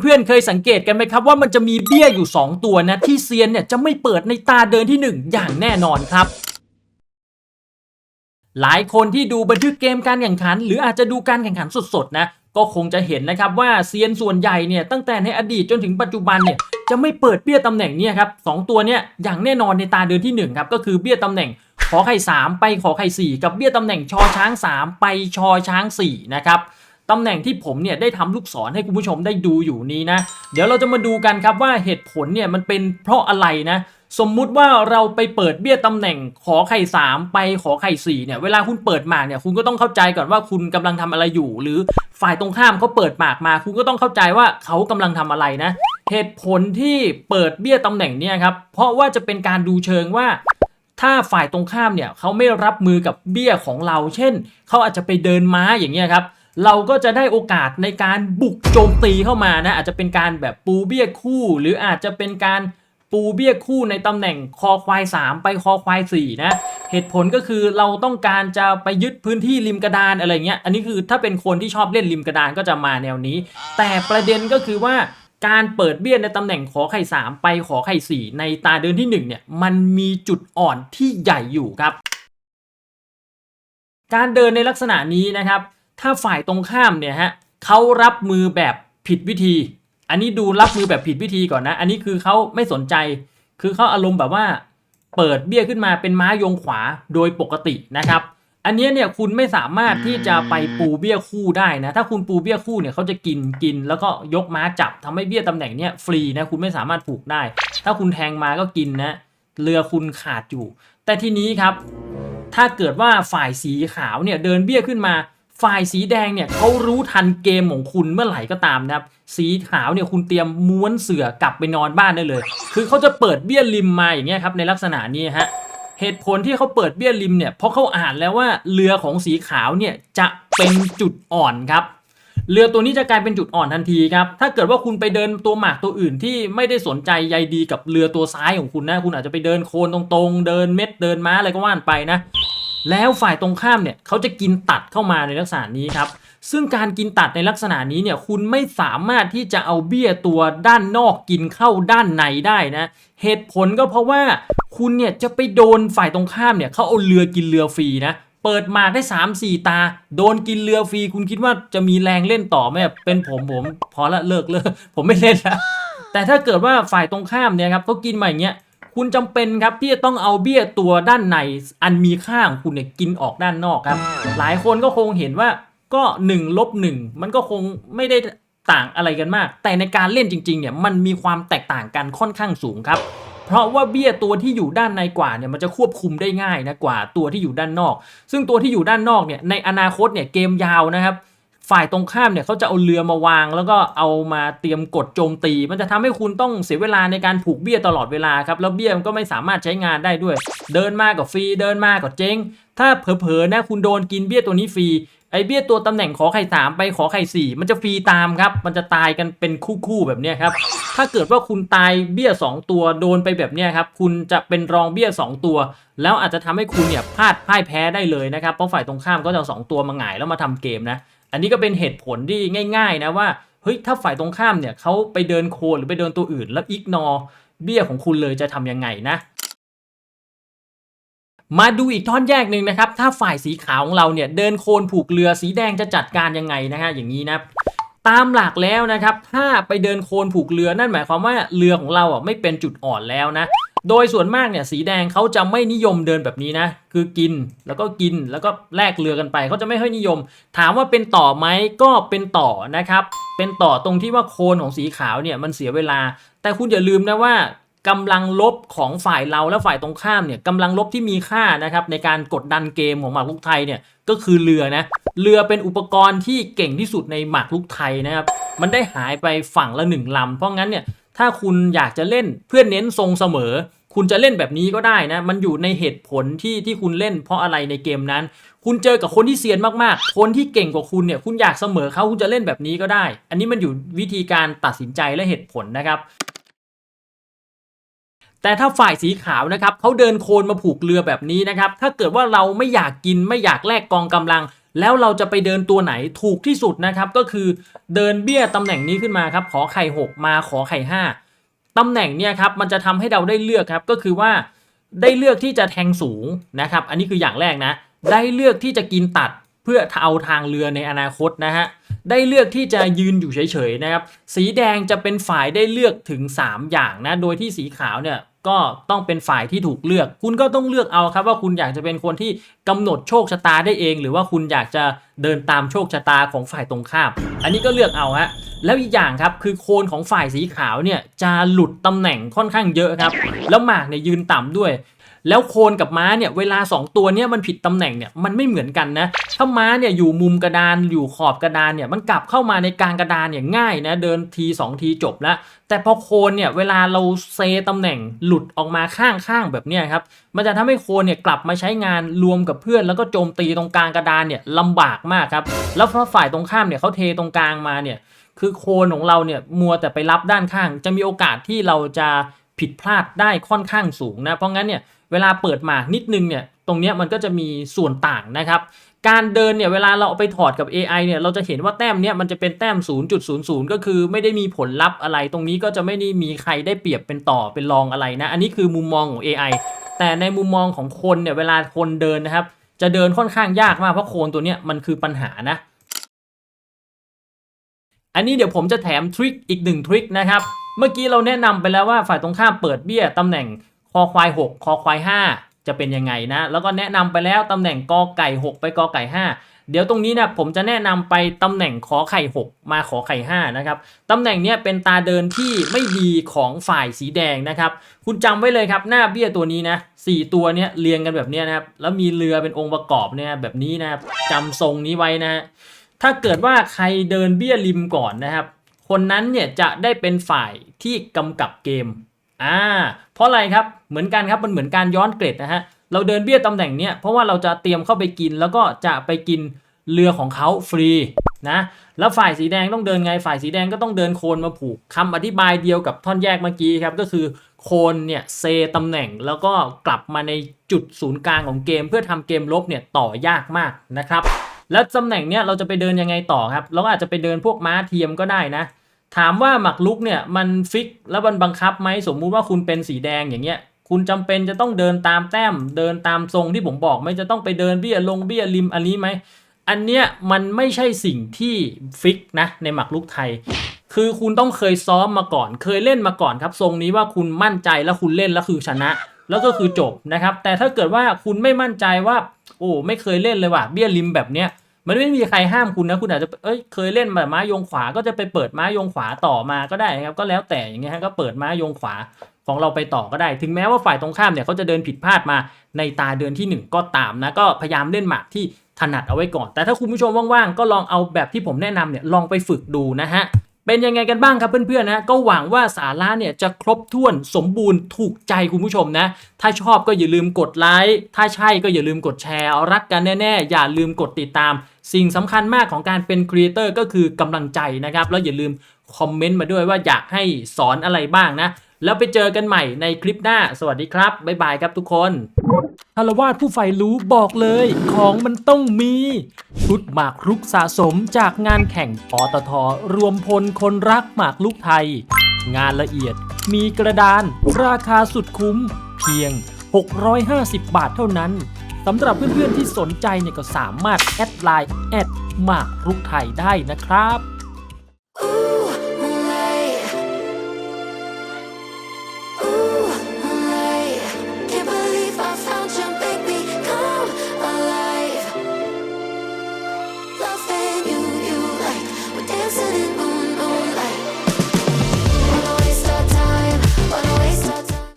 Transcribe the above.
เพื่อนๆเคยสังเกตกันไหมครับว่ามันจะมีเบี้ยอยู่ 2 ตัวนะ ที่เซียนเนี่ยจะไม่เปิดในตาเดินที่ 1 อย่างแน่นอนครับ หลายคนที่ดูบันทึกเกมการแข่งขัน หรืออาจจะดูการแข่งขันสดๆนะก็คงจะเห็นนะครับว่าเซียนส่วนใหญ่เนี่ยตั้งแต่ในอดีตจนถึงปัจจุบันเนี่ยจะไม่เปิดเบี้ยตำแหน่งนี่ยครับสองตัวเนี่ยอย่างแน่นอนในตาเดินที่หนึ่งครับก็คือเบี้ยตำแหน่งขอไข่สามไปขอไข่สี่กับเบี้ยตำแหน่งชอช้างสามไปชอช้างสี่นะครับ ตำแหน่งที่ผมเนี่ยได้ทำลูกศรให้คุณผู้ชมได้ดูอยู่นี้นะ เดี๋ยวเราจะมาดูกันครับว่าเหตุผลเนี่ยมันเป็นเพราะอะไรนะสมมุติว่าเราไปเปิดเบี้ยตำแหน่งขอไข่สามไปขอไข่สี่เนี่ย เวลาคุณเปิดหมากเนี่ยคุณก็ต้องเข้าใจก่อนว่าคุณกำลังทำอะไรอยู่ หรือฝ่ายตรงข้ามเขาเปิดหมากมา คุณก็ต้องเข้าใจว่าเขากำลังทำอะไรนะ เหตุผลที่เปิดเบี้ยตำแหน่งเนี่ยครับ เพราะว่าจะเป็นการดูเชิงว่า ถ้าฝ่ายตรงข้ามเนี่ยเขาไม่รับมือกับเบี้ยของเรา เช่นเขาอาจจะไปเดินม้าอย่างเงี้ยครับ เราก็จะได้โอกาสในการบุกโจมตีเข้ามานะ อาจจะเป็นการแบบปูเบี้ยคู่ หรืออาจจะเป็นการปูเบี้ยคู่ในตำแหน่งคอควาย 3 ไปคอควาย 4 นะ เหตุผลก็คือเราต้องการจะไปยึดพื้นที่ริมกระดานอะไรเงี้ย อันนี้คือถ้าเป็นคนที่ชอบเล่นริมกระดานก็จะมาแนวนี้ แต่ประเด็นก็คือว่าการเปิดเบี้ยในตำแหน่งขอไข่ 3 ไปขอไข่ 4 ในตาเดินที่ 1 เนี่ย มันมีจุดอ่อนที่ใหญ่อยู่ครับ การเดินในลักษณะนี้นะครับ ถ้าฝ่ายตรงข้ามเนี่ยฮะเขารับมือแบบผิดวิธี อันนี้ดูรับมือแบบผิดวิธีก่อนนะ อันนี้คือเขาไม่สนใจ คือเขาอารมณ์แบบว่า เปิดเบี้ยขึ้นมาเป็นม้ายงขวาโดยปกตินะครับ อันนี้เนี่ยคุณไม่สามารถที่จะไปปูเบี้ยคู่ได้นะ ถ้าคุณปูเบี้ยคู่เนี่ยเขาจะกินกิน แล้วก็ยกม้าจับทำให้เบี้ยตำแหน่งเนี่ยฟรีนะคุณไม่สามารถผูกได้ ถ้าคุณแทงมาก็กินนะ เรือคุณขาดอยู่ แต่ทีนี้ครับ ถ้าเกิดว่าฝ่ายสีขาวเนี่ยเดินเบี้ยขึ้นมา ฝ่ายสีแดงเนี่ยเขารู้ทันเกมของคุณเมื่อไหร่ก็ตามนะครับ สีขาวเนี่ยคุณเตรียมม้วนเสือกลับไปนอนบ้านได้เลย คือเขาจะเปิดเบี้ยริมมาอย่างเงี้ยครับในลักษณะนี้ฮะเหตุผลที่เขาเปิดเบี้ยริมเนี่ยเพราะเขาอ่านแล้วว่าเรือของสีขาวเนี่ยจะเป็นจุดอ่อนครับเรือตัวนี้จะกลายเป็นจุดอ่อนทันทีครับ ถ้าเกิดว่าคุณไปเดินตัวหมากตัวอื่นที่ไม่ได้สนใจใยดีกับเรือตัวซ้ายของคุณนะ คุณอาจจะไปเดินโคลนตรงๆ เดินเม็ดเดินม้าอะไรก็ว่านไปนะ แล้วฝ่ายตรงข้ามเนี่ยเขาจะกินตัดเข้ามาในลักษณะนี้ครับ ซึ่งการกินตัดในลักษณะนี้เนี่ยคุณไม่สามารถที่จะเอาเบี้ยตัวด้านนอกกินเข้าด้านในได้นะ เหตุผลก็เพราะว่าคุณเนี่ยจะไปโดนฝ่ายตรงข้ามเนี่ยเขาเอาเรือกินเรือฟรีนะเปิดมาได้ 3 4 ตา โดนกินเรือฟรี คุณคิดว่าจะมีแรงเล่นต่อไหมเป็นผมผม พอละเลิกเลิกผมไม่เล่นแล้วแต่ถ้าเกิดว่าฝ่ายตรงข้ามเนี่ยครับเขากินมาอย่างเงี้ย คุณจำเป็นครับที่จะต้องเอาเบี้ยตัวด้านในอันมีค่าของคุณเนี่ยกินออกด้านนอกครับ หลายคนก็คงเห็นว่าก็1ลบ1มันก็คงไม่ได้ต่างอะไรกันมาก แต่ในการเล่นจริงๆเนี่ยมันมีความแตกต่างกันค่อนข้างสูงครับ เพราะว่าเบี้ยตัวที่อยู่ด้านในกว่าเนี่ยมันจะควบคุมได้ง่ายนะกว่าตัวที่อยู่ด้านนอก ซึ่งตัวที่อยู่ด้านนอกเนี่ยในอนาคตเนี่ยเกมยาวนะครับ ฝ่ายตรงข้ามเนี่ยเขาจะเอาเรือมาวาง แล้วก็เอามาเตรียมกดโจมตี มันจะทำให้คุณต้องเสียเวลาในการผูกเบี้ยตลอดเวลาครับ แล้วเบี้ยมันก็ไม่สามารถใช้งานได้ด้วย เดินมากกับฟรี เดินมากกับเจ๊ง ถ้าเผลอๆนะคุณโดนกินเบี้ยตัวนี้ฟรี ไอเบี้ยตัวตำแหน่งขอไข่สามไปขอไข่สี่มันจะฟรีตามครับ มันจะตายกันเป็นคู่ๆแบบนี้ครับ ถ้าเกิดว่าคุณตายเบี้ย 2 ตัวโดนไปแบบนี้ครับ คุณจะเป็นรองเบี้ย 2 ตัว แล้วอาจจะทำให้คุณเนี่ยพลาดพ่ายแพ้ได้เลยนะครับ เพราะฝ่ายตรงข้ามก็จะเอาสองตัวมาหงายแล้วมาทำเกมนะ อันนี้ก็เป็นเหตุผลที่ง่าย ๆ นะว่าเฮ้ยถ้าฝ่ายตรงข้ามเนี่ยเขาไปเดินโคหรือไปเดินตัวอื่น แล้วอิกนอเบี้ยของคุณเลยจะทำยังไงนะ มาดูอีกท่อนแยกหนึ่งนะครับ ถ้าฝ่ายสีขาวของเราเนี่ยเดินโคนผูกเรือสีแดงจะจัดการยังไงนะฮะอย่างนี้นะตามหลักแล้วนะครับ ถ้าไปเดินโคนผูกเรือนั่นหมายความว่าเรือของเราอะไม่เป็นจุดอ่อนแล้วนะ โดยส่วนมากเนี่ยสีแดงเขาจะไม่นิยมเดินแบบนี้นะ คือกินแล้วก็กินแล้วก็แลกเรือกันไปเขาจะไม่ค่อยนิยม ถามว่าเป็นต่อไหมก็เป็นต่อนะครับ เป็นต่อตรงที่ว่าโคนของสีขาวเนี่ยมันเสียเวลา แต่คุณอย่าลืมนะว่ากำลังลบของฝ่ายเราและฝ่ายตรงข้ามเนี่ยกำลังลบที่มีค่านะครับในการกดดันเกมของหมากรุกไทยเนี่ยก็คือเรือนะเรือเป็นอุปกรณ์ที่เก่งที่สุดในหมากรุกไทยนะครับมันได้หายไปฝั่งละหนึ่งลำเพราะงั้นเนี่ย ถ้าคุณอยากจะเล่นเพื่อเน้นทรงเสมอ คุณจะเล่นแบบนี้ก็ได้นะ มันอยู่ในเหตุผลที่ที่คุณเล่นเพราะอะไรในเกมนั้น คุณเจอกับคนที่เซียนมากๆ คนที่เก่งกว่าคุณเนี่ย คุณอยากเสมอเขาคุณจะเล่นแบบนี้ก็ได้ อันนี้มันอยู่วิธีการตัดสินใจและเหตุผลนะครับแต่ถ้าฝ่ายสีขาวนะครับเขาเดินโคนมาผูกเรือแบบนี้นะครับ ถ้าเกิดว่าเราไม่อยากกินไม่อยากแลกกองกำลัง แล้วเราจะไปเดินตัวไหนถูกที่สุดนะครับก็คือเดินเบี้ยตำแหน่งนี้ขึ้นมาครับขอไข่ 6 มาขอไข่ 5ตำแหน่งเนี่ยครับมันจะทำให้เราได้เลือกครับก็คือว่าได้เลือกที่จะแทงสูงนะครับ อันนี้คืออย่างแรกนะ ได้เลือกที่จะกินตัดเพื่อเอาทางเรือในอนาคตนะฮะได้เลือกที่จะยืนอยู่เฉยๆนะครับ สีแดงจะเป็นฝ่ายได้เลือกถึง 3 อย่างนะ โดยที่สีขาวเนี่ย ก็ต้องเป็นฝ่ายที่ถูกเลือก คุณก็ต้องเลือกเอาครับว่าคุณอยากจะเป็นคนที่กำหนดโชคชะตาได้เอง หรือว่าคุณอยากจะเดินตามโชคชะตาของฝ่ายตรงข้าม อันนี้ก็เลือกเอาฮะแล้วอีกอย่างครับคือโคนของฝ่ายสีขาวเนี่ยจะหลุดตำแหน่งค่อนข้างเยอะครับ แล้วหมากเนี่ยยืนต่ำด้วย แล้วโคนกับม้าเนี่ยเวลา 2 ตัวเนี่ยมันผิดตำแหน่งเนี่ยมันไม่เหมือนกันนะถ้าม้าเนี่ยอยู่มุมกระดานอยู่ขอบกระดานเนี่ยมันกลับเข้ามาในกลางกระดานเนี่ยง่ายนะเดินที 2 ทีจบแล้วแต่พอโคนเนี่ยเวลาเราเซตำแหน่งหลุดออกมาข้างๆแบบเนี้ยครับมันจะทำให้โคนเนี่ยกลับมาใช้งานรวมกับเพื่อน แล้วก็โจมตีตรงกลางกระดานเนี่ยลำบากมากครับแล้วพอฝ่ายตรงข้ามเนี่ยเขาเทตรงกลางมาเนี่ยคือโคนของเราเนี่ยมัวแต่ไปรับด้านข้าง จะมีโอกาสที่เราจะผิดพลาดได้ค่อนข้างสูงนะเพราะงั้นเนี่ย เวลาเปิดหมากนิดนึงเนี่ยตรงเนี้ยมันก็จะมีส่วนต่างนะครับ การเดินเนี่ยเวลาเราเอาไปถอดกับ AI เนี่ยเราจะเห็นว่าแต้มเนี่ยมันจะเป็นแต้ม 0.00 ก็คือไม่ได้มีผลลัพธ์อะไร ตรงนี้ก็จะไม่ได้มีใครได้เปรียบเป็นต่อเป็นรองอะไรนะ อันนี้คือมุมมองของ AI แต่ในมุมมองของคนเนี่ยเวลาคนเดินนะครับ จะเดินค่อนข้างยากมากเพราะโคนตัวเนี้ยมันคือปัญหานะ อันนี้เดี๋ยวผมจะแถมทริคอีกหนึ่งทริคนะครับ เมื่อกี้เราแนะนำไปแล้วว่าฝ่ายตรงข้ามเปิดเบี้ยตำแหน่ง คอควาย 6 คอควาย 5 จะเป็นยังไงนะ แล้วก็แนะนำไปแล้วตำแหน่งกอไก่ 6 ไปกอไก่ 5 เดี๋ยวตรงนี้นะผมจะแนะนำไปตำแหน่งขอไข่ 6 มาขอไข่ 5 นะครับตำแหน่งเนี้ยเป็นตาเดินที่ไม่ดีของฝ่ายสีแดงนะครับ คุณจำไว้เลยครับ หน้าเบี้ยตัวนี้นะสี่ตัวเนี้ยเรียงกันแบบเนี้ยนะครับ แล้วมีเรือเป็นองค์ประกอบเนี่ยแบบนี้นะครับจำทรงนี้ไว้นะ ถ้าเกิดว่าใครเดินเบี้ยริมก่อนนะครับ คนนั้นเนี่ยจะได้เป็นฝ่ายที่กำกับเกม อ่าเพราะอะไรครับเหมือนกันครับมันเหมือนการย้อนเกรดนะฮะเราเดินเบี้ยตำแหน่งเนี้ยเพราะว่าเราจะเตรียมเข้าไปกิน แล้วก็จะไปกินเรือของเขาฟรีนะแล้วฝ่ายสีแดงต้องเดินไงฝ่ายสีแดงก็ต้องเดินโคนมาผูกคำอธิบายเดียวกับท่อนแยกเมื่อกี้ครับก็คือโคนเนี่ยเซตำแหน่งแล้วก็กลับมาในจุดศูนย์กลางของเกม เพื่อทำเกมลบเนี่ยต่อยากมากนะครับ แล้วตำแหน่งเนี้ยเราจะไปเดินยังไงต่อครับ เราอาจจะไปเดินพวกม้าเทียมก็ได้นะ ถามว่าหมักลุกเนี่ยมันฟิกแล้วมันบังคับไหมสมมุติว่าคุณเป็นสีแดงอย่างเงี้ย คุณจำเป็นจะต้องเดินตามแต้ม เดินตามทรงที่ผมบอกไหมจะต้องไปเดินเบี้ยลงเบี้ยริมอันนี้ไหมอันเนี้ยมันไม่ใช่สิ่งที่ฟิกนะในหมักลุกไทย คือคุณต้องเคยซ้อมมาก่อน เคยเล่นมาก่อนครับ ทรงนี้ว่าคุณมั่นใจแล้วคุณเล่นแล้วคือชนะ แล้วก็คือจบนะครับ แต่ถ้าเกิดว่าคุณไม่มั่นใจว่า โอ้ไม่เคยเล่นเลยว่ะเบี้ยริมแบบเนี้ย มันไม่มีใครห้ามคุณนะคุณอาจจะเอ้ยเคยเล่นแบบม้ายงขวาก็จะไปเปิดม้ายงขวาต่อมาก็ได้นะครับก็แล้วแต่อย่างเงี้ยฮะก็เปิดม้ายงขวาของเราไปต่อก็ได้ ถึงแม้ว่าฝ่ายตรงข้ามเนี่ยเขาจะเดินผิดพลาดมาในตาเดือนที่หนึ่งก็ตามนะก็พยายามเล่นหมากที่ถนัดเอาไว้ก่อน แต่ถ้าคุณผู้ชมว่างๆก็ลองเอาแบบที่ผมแนะนำเนี่ยลองไปฝึกดูนะฮะเป็นยังไงกันบ้างครับเพื่อนๆนะก็หวังว่าสาระเนี่ยจะครบถ้วนสมบูรณ์ถูกใจคุณผู้ชมนะ ถ้าชอบก็อย่าลืมกดไลค์ถ้าใช่ก็อย่าลืมกดแชร์รักกันแน่ๆ อย่าลืมกดติดตาม สิ่งสำคัญมากของการเป็นครีเอเตอร์ก็คือกำลังใจนะครับ แล้วอย่าลืมคอมเมนต์มาด้วยว่าอยากให้สอนอะไรบ้างนะ แล้วไปเจอกันใหม่ในคลิปหน้า สวัสดีครับ บ๊ายบายครับทุกคนคารวาสผู้ใฝ่รู้บอกเลย ของมันต้องมีชุดหมากรุกสะสมจากงานแข่งปตทรวมพลคนรักหมากลุกไทย งานละเอียด มีกระดาน ราคาสุดคุ้ม เพียง 650 บาทเท่านั้น สำหรับเพื่อนๆที่สนใจเนี่ยก็สามารถแอดไลน์แอดหมากรุกไทยได้นะครับ